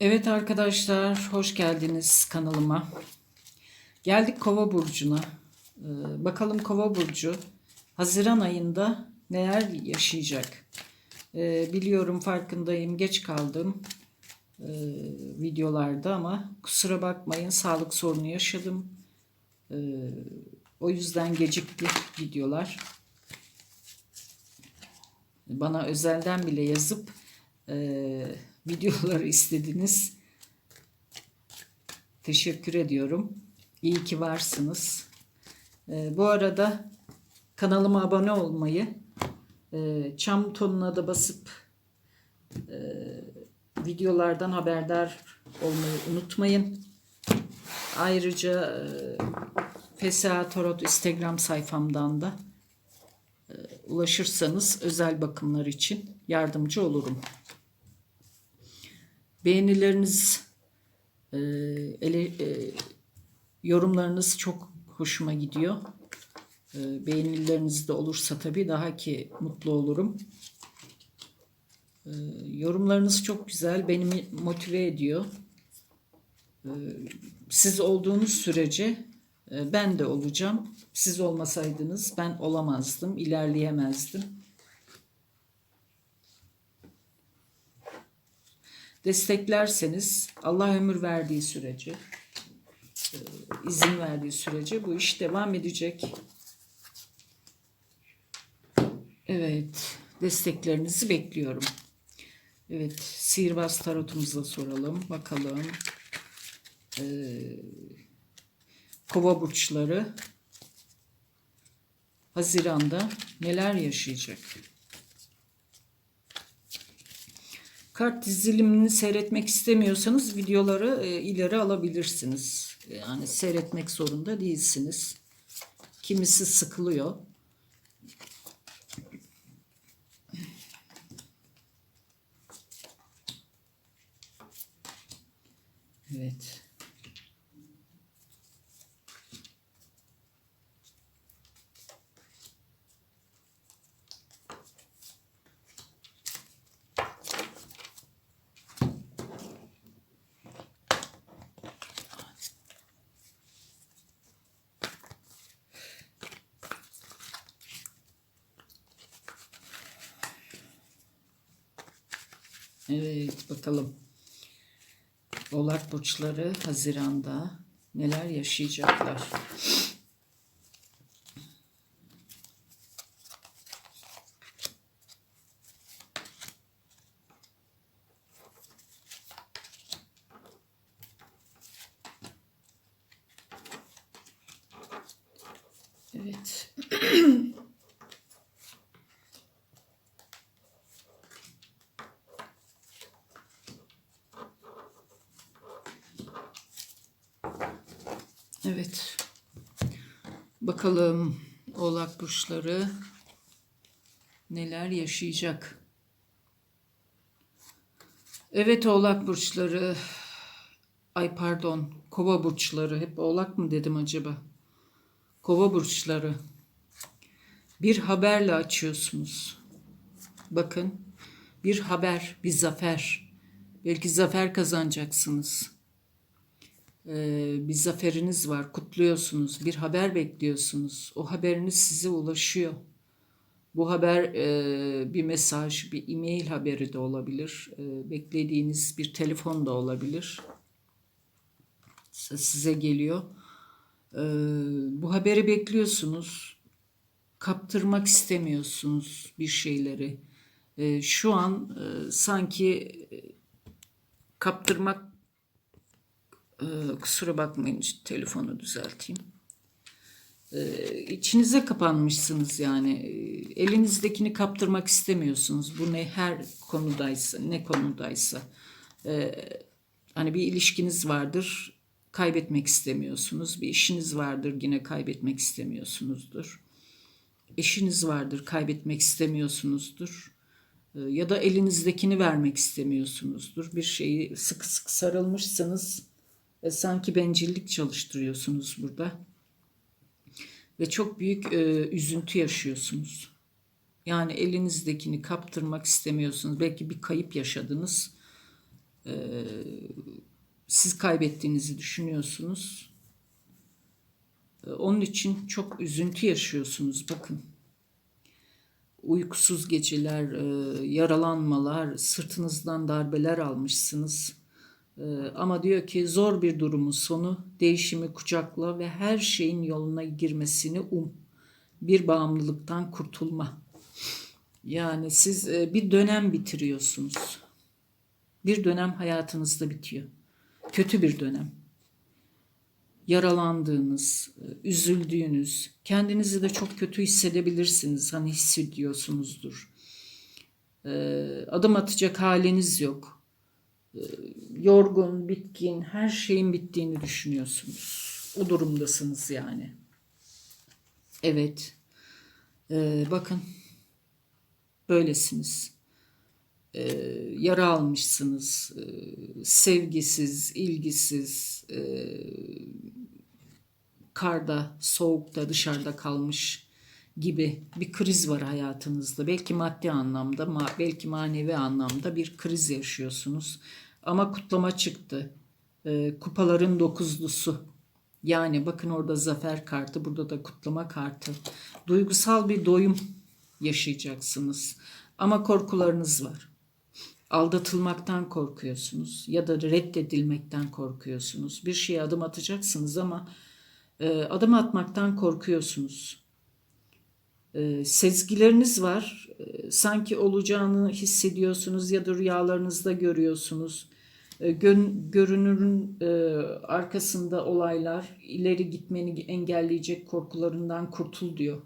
Evet arkadaşlar, hoş geldiniz kanalıma. Geldik Kova burcuna. Ee, bakalım Kova burcu Haziran ayında neler yaşayacak? Ee, biliyorum farkındayım, geç kaldım ee, videolarda ama kusura bakmayın sağlık sorunu yaşadım. Ee, o yüzden gecikti videolar. Bana özelden bile yazıp e, videoları istediniz. Teşekkür ediyorum. İyi ki varsınız. E, bu arada kanalıma abone olmayı, e, çam butonuna da basıp e, videolardan haberdar olmayı unutmayın. Ayrıca e, FSA Tarot Instagram sayfamdan da e, ulaşırsanız özel bakımlar için yardımcı olurum. Beğenileriniz, e, ele, e, yorumlarınız çok hoşuma gidiyor. E, beğenileriniz de olursa tabii daha ki mutlu olurum. E, yorumlarınız çok güzel, beni motive ediyor. E, siz olduğunuz sürece e, ben de olacağım. Siz olmasaydınız ben olamazdım, ilerleyemezdim. Desteklerseniz Allah ömür verdiği sürece e, izin verdiği sürece bu iş devam edecek. Evet, desteklerinizi bekliyorum. Evet, sihirbaz tarotumuza soralım. Bakalım. Ee, kova burçları Haziran'da neler yaşayacak? Kart dizilimini seyretmek istemiyorsanız videoları e, ileri alabilirsiniz. Yani seyretmek zorunda değilsiniz. Kimisi sıkılıyor. Evet. Evet bakalım. Oğlak burçları Haziran'da neler yaşayacaklar? Evet. Evet. Bakalım Oğlak burçları neler yaşayacak? Evet Oğlak burçları. Ay pardon, Kova burçları. Hep Oğlak mı dedim acaba? Kova burçları. Bir haberle açıyorsunuz. Bakın, bir haber, bir zafer. Belki zafer kazanacaksınız bir zaferiniz var, kutluyorsunuz, bir haber bekliyorsunuz. O haberiniz size ulaşıyor. Bu haber bir mesaj, bir e-mail haberi de olabilir. Beklediğiniz bir telefon da olabilir. Size geliyor. Bu haberi bekliyorsunuz. Kaptırmak istemiyorsunuz bir şeyleri. Şu an sanki kaptırmak ee, kusura bakmayın telefonu düzelteyim. Ee, kapanmışsınız yani. Ee, elinizdekini kaptırmak istemiyorsunuz. Bu ne her konudaysa, ne konudaysa. Ee, hani bir ilişkiniz vardır, kaybetmek istemiyorsunuz. Bir işiniz vardır, yine kaybetmek istemiyorsunuzdur. Eşiniz vardır, kaybetmek istemiyorsunuzdur. Ya da elinizdekini vermek istemiyorsunuzdur. Bir şeyi sıkı sıkı sarılmışsınız e, sanki bencillik çalıştırıyorsunuz burada. Ve çok büyük e, üzüntü yaşıyorsunuz. Yani elinizdekini kaptırmak istemiyorsunuz. Belki bir kayıp yaşadınız. Ee, siz kaybettiğinizi düşünüyorsunuz. Ee, Onun için çok üzüntü yaşıyorsunuz bakın. Uykusuz geceler, e, yaralanmalar, sırtınızdan darbeler almışsınız. Ee, Ama diyor ki zor bir durumun sonu değişimi kucakla ve her şeyin yoluna girmesini um. Bir bağımlılıktan kurtulma. Yani siz e, bir dönem bitiriyorsunuz. Bir dönem hayatınızda bitiyor. Kötü bir dönem. Yaralandığınız, e, üzüldüğünüz, kendinizi de çok kötü hissedebilirsiniz. Hani hissediyorsunuzdur. Ee, Adım atacak haliniz yok. Ee, Yorgun, bitkin, her şeyin bittiğini düşünüyorsunuz. O durumdasınız yani. Evet. Ee, bakın böylesiniz. Ee, yara almışsınız. Ee, sevgisiz, ilgisiz, e, karda, soğukta, dışarıda kalmış gibi bir kriz var hayatınızda. Belki maddi anlamda, belki manevi anlamda bir kriz yaşıyorsunuz. Ama kutlama çıktı. Ee, kupaların dokuzlusu. Yani bakın orada zafer kartı, burada da kutlama kartı. Duygusal bir doyum yaşayacaksınız. Ama korkularınız var. Aldatılmaktan korkuyorsunuz ya da reddedilmekten korkuyorsunuz. Bir şeye adım atacaksınız ama e, adım atmaktan korkuyorsunuz. E, sezgileriniz var. E, sanki olacağını hissediyorsunuz ya da rüyalarınızda görüyorsunuz. E, gön- görünürün e, arkasında olaylar ileri gitmeni engelleyecek korkularından kurtul diyor.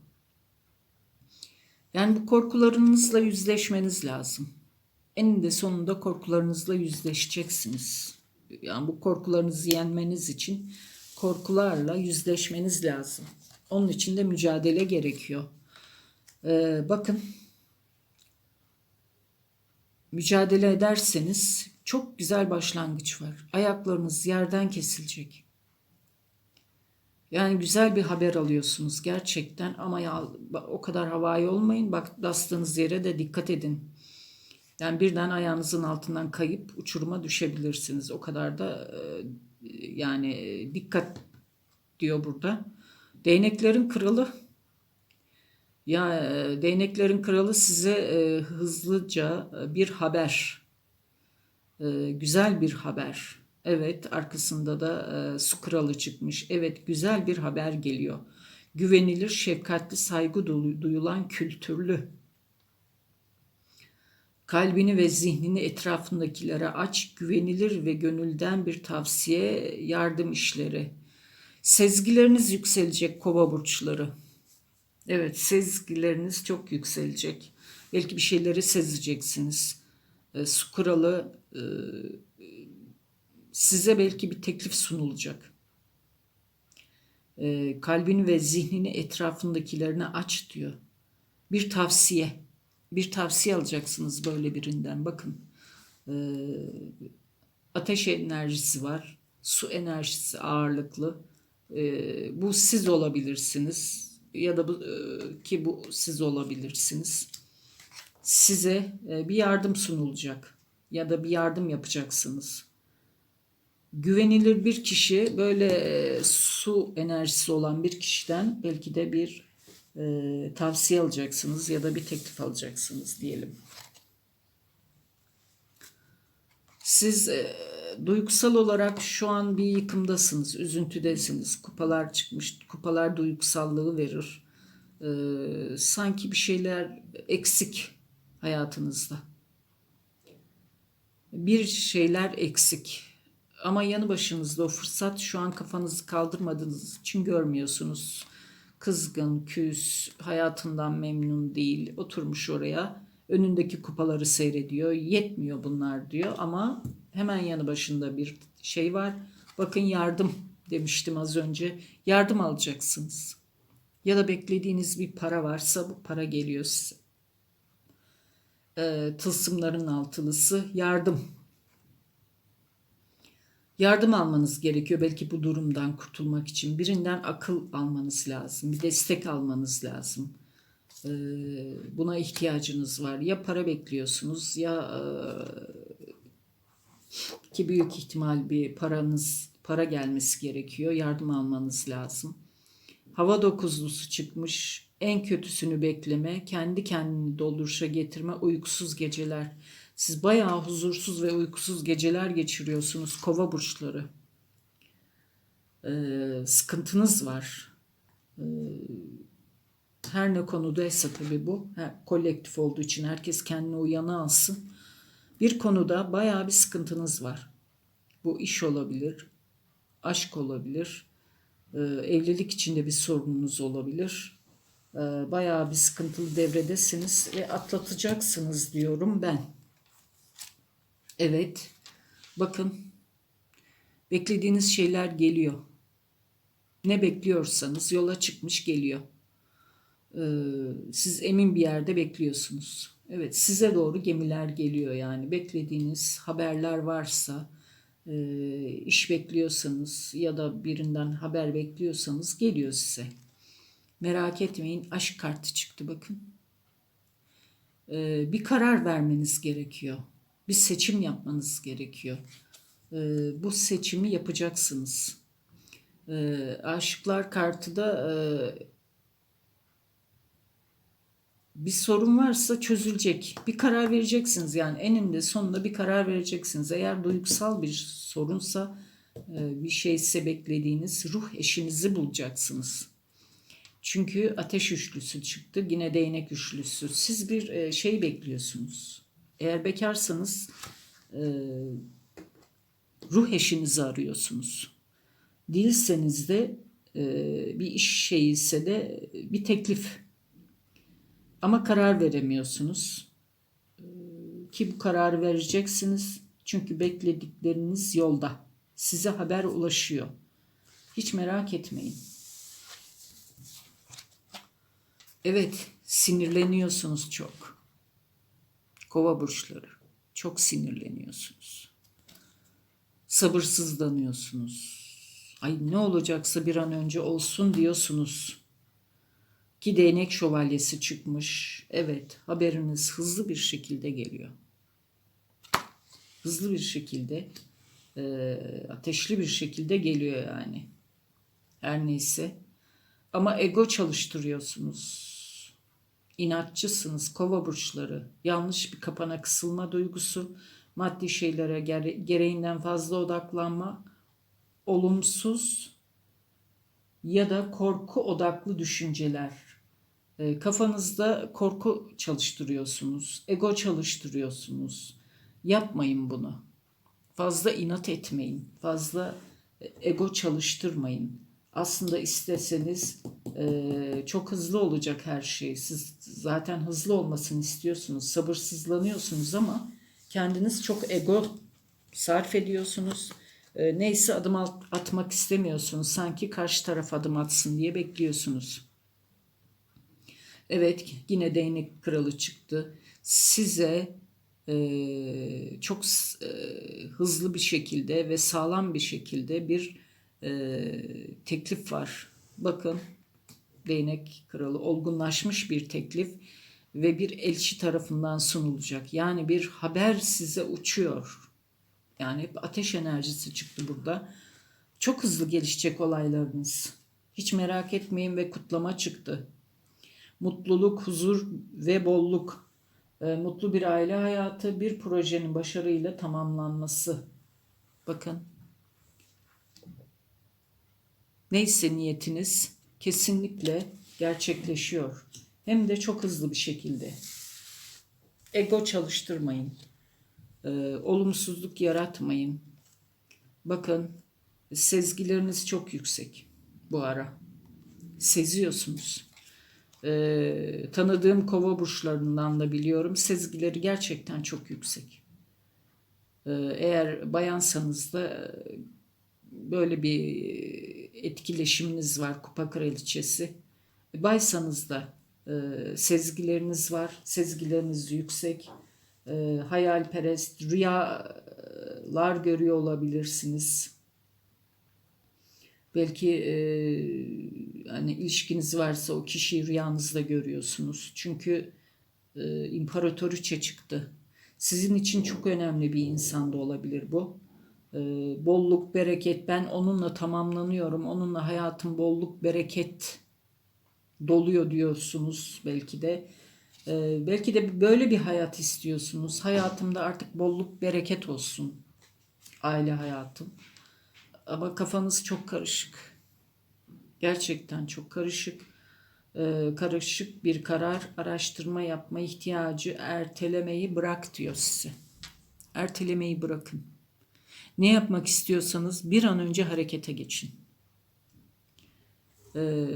Yani bu korkularınızla yüzleşmeniz lazım. Eninde sonunda korkularınızla yüzleşeceksiniz. Yani bu korkularınızı yenmeniz için korkularla yüzleşmeniz lazım. Onun için de mücadele gerekiyor. Ee, bakın mücadele ederseniz çok güzel başlangıç var. Ayaklarınız yerden kesilecek. Yani güzel bir haber alıyorsunuz gerçekten ama ya o kadar havai olmayın. Bak bastığınız yere de dikkat edin. Yani birden ayağınızın altından kayıp uçuruma düşebilirsiniz. O kadar da e, yani e, dikkat diyor burada. Değneklerin kralı ya e, değneklerin kralı size e, hızlıca e, bir haber. E, güzel bir haber. Evet arkasında da e, su kralı çıkmış. Evet güzel bir haber geliyor. Güvenilir, şefkatli, saygı duyu- duyulan, kültürlü. Kalbini ve zihnini etrafındakilere aç, güvenilir ve gönülden bir tavsiye, yardım işleri. Sezgileriniz yükselecek kova burçları. Evet, sezgileriniz çok yükselecek. Belki bir şeyleri sezeceksiniz. E, su kralı e, size belki bir teklif sunulacak. E, kalbini ve zihnini etrafındakilerine aç diyor. Bir tavsiye. Bir tavsiye alacaksınız böyle birinden. Bakın. E, ateş enerjisi var. Su enerjisi ağırlıklı. E, bu siz olabilirsiniz. Ya da bu, e, ki bu siz olabilirsiniz. Size e, bir yardım sunulacak. Ya da bir yardım yapacaksınız güvenilir bir kişi böyle e, su enerjisi olan bir kişiden belki de bir e, tavsiye alacaksınız ya da bir teklif alacaksınız diyelim. Siz e, duygusal olarak şu an bir yıkımdasınız, üzüntüdesiniz. Kupalar çıkmış, kupalar duygusallığı verir. E, sanki bir şeyler eksik hayatınızda. Bir şeyler eksik ama yanı başınızda o fırsat şu an kafanızı kaldırmadığınız için görmüyorsunuz. Kızgın, küs, hayatından memnun değil. Oturmuş oraya önündeki kupaları seyrediyor. Yetmiyor bunlar diyor ama hemen yanı başında bir şey var. Bakın yardım demiştim az önce. Yardım alacaksınız. Ya da beklediğiniz bir para varsa bu para geliyor size. Ee, tılsımların altılısı yardım yardım almanız gerekiyor belki bu durumdan kurtulmak için. Birinden akıl almanız lazım, bir destek almanız lazım. Buna ihtiyacınız var. Ya para bekliyorsunuz ya Ki büyük ihtimal bir paranız, para gelmesi gerekiyor. Yardım almanız lazım. Hava dokuzlusu çıkmış. En kötüsünü bekleme, kendi kendini dolduruşa getirme, uykusuz geceler. Siz bayağı huzursuz ve uykusuz geceler geçiriyorsunuz kova burçları. Ee, sıkıntınız var. Ee, her ne konudaysa tabii bu. Her, kolektif olduğu için herkes kendine uyanı alsın. Bir konuda bayağı bir sıkıntınız var. Bu iş olabilir, aşk olabilir, e, evlilik içinde bir sorununuz olabilir. E, bayağı bir sıkıntılı devredesiniz ve atlatacaksınız diyorum ben. Evet, bakın beklediğiniz şeyler geliyor. Ne bekliyorsanız yola çıkmış geliyor. Ee, siz emin bir yerde bekliyorsunuz. Evet, size doğru gemiler geliyor yani. Beklediğiniz haberler varsa, e, iş bekliyorsanız ya da birinden haber bekliyorsanız geliyor size. Merak etmeyin, aşk kartı çıktı bakın. Ee, bir karar vermeniz gerekiyor. Bir seçim yapmanız gerekiyor. Ee, bu seçimi yapacaksınız. Aşıklar kartı da e, bir sorun varsa çözülecek. Bir karar vereceksiniz yani eninde sonunda bir karar vereceksiniz. Eğer duygusal bir sorunsa e, bir şeyse beklediğiniz ruh eşinizi bulacaksınız. Çünkü ateş üçlüsü çıktı. Yine değnek üçlüsü. Siz bir e, şey bekliyorsunuz. Eğer bekarsanız e, ruh eşinizi arıyorsunuz. Değilseniz de bir iş şeyi ise de bir teklif ama karar veremiyorsunuz. Ee, Ki bu kararı vereceksiniz. Çünkü bekledikleriniz yolda. Size haber ulaşıyor. Hiç merak etmeyin. Evet, sinirleniyorsunuz çok. Kova burçları. Çok sinirleniyorsunuz. Sabırsızlanıyorsunuz. Ay ne olacaksa bir an önce olsun diyorsunuz. Ki değnek şövalyesi çıkmış. Evet haberiniz hızlı bir şekilde geliyor. Hızlı bir şekilde e, ateşli bir şekilde geliyor yani. Her neyse. Ama ego çalıştırıyorsunuz. İnatçısınız kova burçları. Yanlış bir kapana kısılma duygusu. Maddi şeylere gere gereğinden fazla odaklanma. Olumsuz ya da korku odaklı düşünceler. E, kafanızda korku çalıştırıyorsunuz, ego çalıştırıyorsunuz. Yapmayın bunu. Fazla inat etmeyin, fazla e, ego çalıştırmayın. Aslında isteseniz e, çok hızlı olacak her şey. Siz zaten hızlı olmasını istiyorsunuz, sabırsızlanıyorsunuz ama kendiniz çok ego sarf ediyorsunuz. E, neyse adım atmak istemiyorsunuz. Sanki karşı taraf adım atsın diye bekliyorsunuz. Evet yine değnek kralı çıktı. Size e, çok e, hızlı bir şekilde ve sağlam bir şekilde bir e, teklif var. Bakın değnek kralı olgunlaşmış bir teklif ve bir elçi tarafından sunulacak. Yani bir haber size uçuyor. Yani hep ateş enerjisi çıktı burada. Çok hızlı gelişecek olaylarınız. Hiç merak etmeyin ve kutlama çıktı mutluluk, huzur ve bolluk, e, mutlu bir aile hayatı, bir projenin başarıyla tamamlanması. Bakın. Neyse niyetiniz kesinlikle gerçekleşiyor. Hem de çok hızlı bir şekilde. Ego çalıştırmayın. E, olumsuzluk yaratmayın. Bakın sezgileriniz çok yüksek bu ara. Seziyorsunuz e, tanıdığım kova burçlarından da biliyorum. Sezgileri gerçekten çok yüksek. E, eğer bayansanız da böyle bir etkileşiminiz var kupa kraliçesi. Baysanız da e, sezgileriniz var. Sezgileriniz yüksek. E, hayalperest, rüyalar görüyor olabilirsiniz. Belki e, hani ilişkiniz varsa o kişiyi rüyanızda görüyorsunuz. Çünkü e, imparatoriçe çıktı. Sizin için çok önemli bir insan da olabilir bu. Ee, bolluk, bereket. Ben onunla tamamlanıyorum. Onunla hayatım bolluk, bereket doluyor diyorsunuz belki de. Ee, belki de böyle bir hayat istiyorsunuz. Hayatımda artık bolluk, bereket olsun. Aile hayatım. Ama kafanız çok karışık. Gerçekten çok karışık. Ee, karışık bir karar, araştırma yapma ihtiyacı, ertelemeyi bırak diyor size. Ertelemeyi bırakın. Ne yapmak istiyorsanız bir an önce harekete geçin. Ee,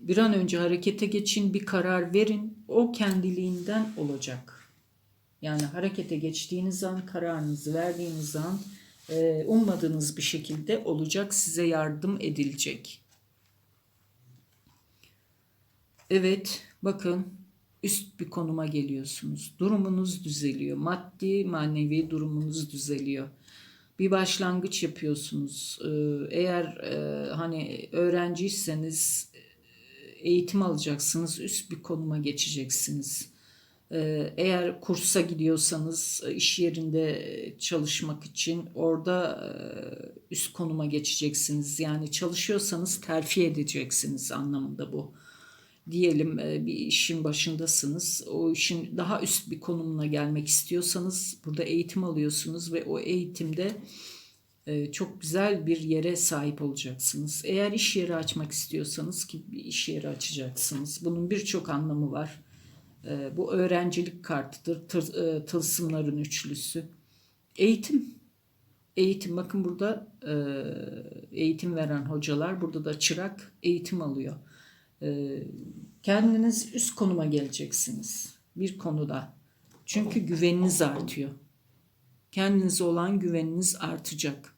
bir an önce harekete geçin, bir karar verin. O kendiliğinden olacak. Yani harekete geçtiğiniz an, kararınızı verdiğiniz an e, ummadığınız bir şekilde olacak, size yardım edilecek. Evet, bakın üst bir konuma geliyorsunuz. Durumunuz düzeliyor. Maddi, manevi durumunuz düzeliyor. Bir başlangıç yapıyorsunuz. Ee, Eğer e, hani öğrenciyseniz e, eğitim alacaksınız, üst bir konuma geçeceksiniz. Ee, Eğer kursa gidiyorsanız e, iş yerinde e, çalışmak için orada e, üst konuma geçeceksiniz. Yani çalışıyorsanız terfi edeceksiniz anlamında bu diyelim bir işin başındasınız. O işin daha üst bir konumuna gelmek istiyorsanız burada eğitim alıyorsunuz ve o eğitimde çok güzel bir yere sahip olacaksınız. Eğer iş yeri açmak istiyorsanız ki bir iş yeri açacaksınız. Bunun birçok anlamı var. E, Bu öğrencilik kartıdır. Tır- e, Tılsımların üçlüsü. Eğitim. Eğitim bakın burada e, eğitim veren hocalar burada da çırak eğitim alıyor. E, Kendiniz üst konuma geleceksiniz bir konuda. Çünkü güveniniz artıyor. Kendinize olan güveniniz artacak.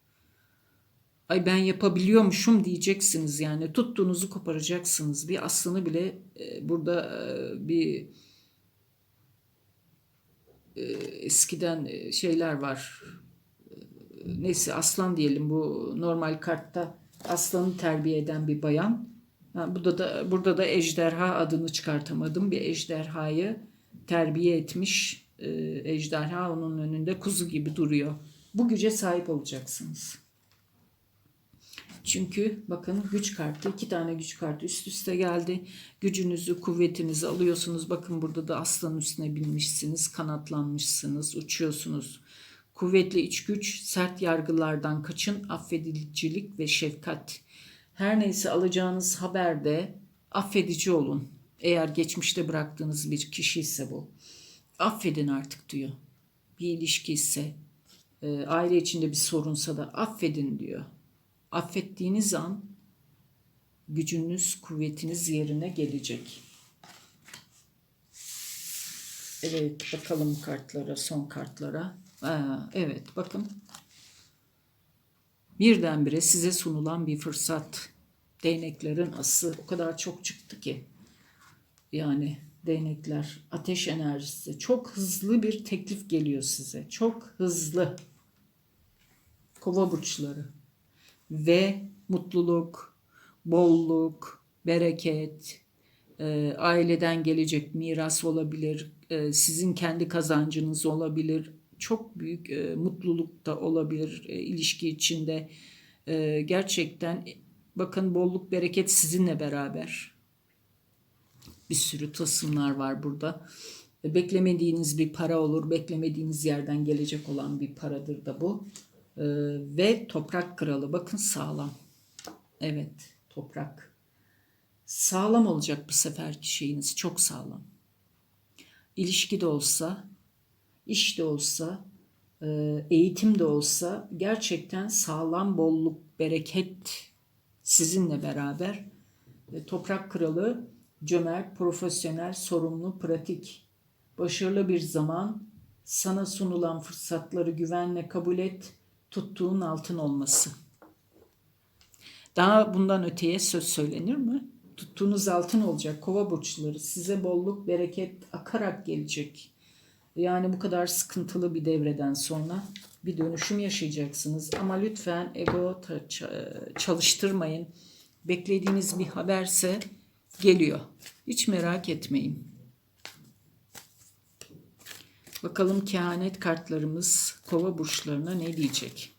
Ay ben yapabiliyormuşum diyeceksiniz yani tuttuğunuzu koparacaksınız. Bir aslını bile burada bir e, eskiden e, şeyler var. E, Neyse aslan diyelim bu normal kartta aslanı terbiye eden bir bayan. Ha, burada da burada da ejderha adını çıkartamadım. Bir ejderhayı terbiye etmiş. Ejderha onun önünde kuzu gibi duruyor. Bu güce sahip olacaksınız. Çünkü bakın güç kartı iki tane güç kartı üst üste geldi. Gücünüzü, kuvvetinizi alıyorsunuz. Bakın burada da aslan üstüne binmişsiniz, kanatlanmışsınız, uçuyorsunuz. Kuvvetli iç güç, sert yargılardan kaçın, affedicilik ve şefkat. Her neyse alacağınız haberde affedici olun. Eğer geçmişte bıraktığınız bir kişi ise bu. Affedin artık diyor. Bir ilişki ise, e, aile içinde bir sorunsa da affedin diyor. Affettiğiniz an gücünüz, kuvvetiniz yerine gelecek. Evet, bakalım kartlara, son kartlara. Aa, evet, bakın. Birdenbire size sunulan bir fırsat. Değneklerin ası o kadar çok çıktı ki. Yani değnekler, ateş enerjisi. Çok hızlı bir teklif geliyor size. Çok hızlı. Kova burçları ve mutluluk, bolluk, bereket, e, aileden gelecek miras olabilir, e, sizin kendi kazancınız olabilir, çok büyük e, mutluluk da olabilir e, ilişki içinde. E, gerçekten bakın bolluk, bereket sizinle beraber. Bir sürü tasımlar var burada. E, Beklemediğiniz bir para olur, beklemediğiniz yerden gelecek olan bir paradır da bu. Ee, ve toprak kralı bakın sağlam. Evet toprak. Sağlam olacak bu seferki şeyiniz çok sağlam. İlişki de olsa, iş de olsa, e, eğitim de olsa gerçekten sağlam bolluk, bereket sizinle beraber. Toprak kralı cömert, profesyonel, sorumlu, pratik. Başarılı bir zaman sana sunulan fırsatları güvenle kabul et tuttuğun altın olması. Daha bundan öteye söz söylenir mi? Tuttuğunuz altın olacak kova burçları. Size bolluk, bereket akarak gelecek. Yani bu kadar sıkıntılı bir devreden sonra bir dönüşüm yaşayacaksınız. Ama lütfen ego çalıştırmayın. Beklediğiniz bir haberse geliyor. Hiç merak etmeyin. Bakalım kehanet kartlarımız kova burçlarına ne diyecek?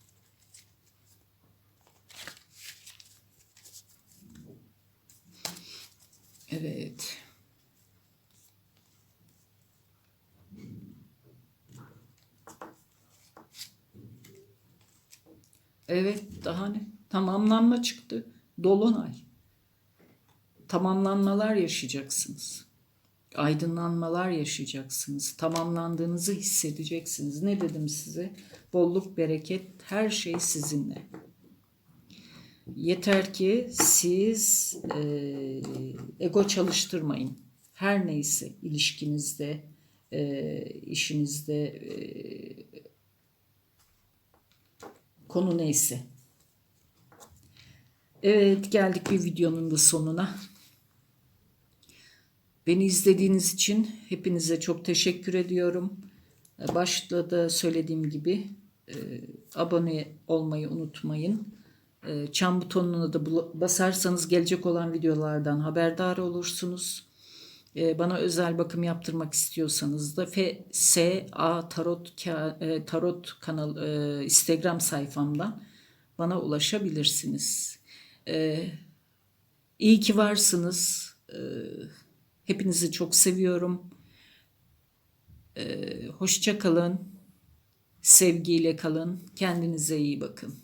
Evet. Evet, daha ne? Tamamlanma çıktı. Dolunay. Tamamlanmalar yaşayacaksınız. Aydınlanmalar yaşayacaksınız. Tamamlandığınızı hissedeceksiniz. Ne dedim size? Bolluk, bereket, her şey sizinle. Yeter ki siz e, ego çalıştırmayın. Her neyse ilişkinizde, e, işinizde, e, konu neyse. Evet geldik bir videonun da sonuna. Beni izlediğiniz için hepinize çok teşekkür ediyorum. E, Başta da söylediğim gibi e, abone olmayı unutmayın. E, Çan butonuna da basarsanız gelecek olan videolardan haberdar olursunuz. E, Bana özel bakım yaptırmak istiyorsanız da FSA Tarot e, Tarot kanal e, Instagram sayfamdan bana ulaşabilirsiniz. E, İyi ki varsınız. Hepinizi çok seviyorum. E, Hoşça kalın. Sevgiyle kalın. Kendinize iyi bakın.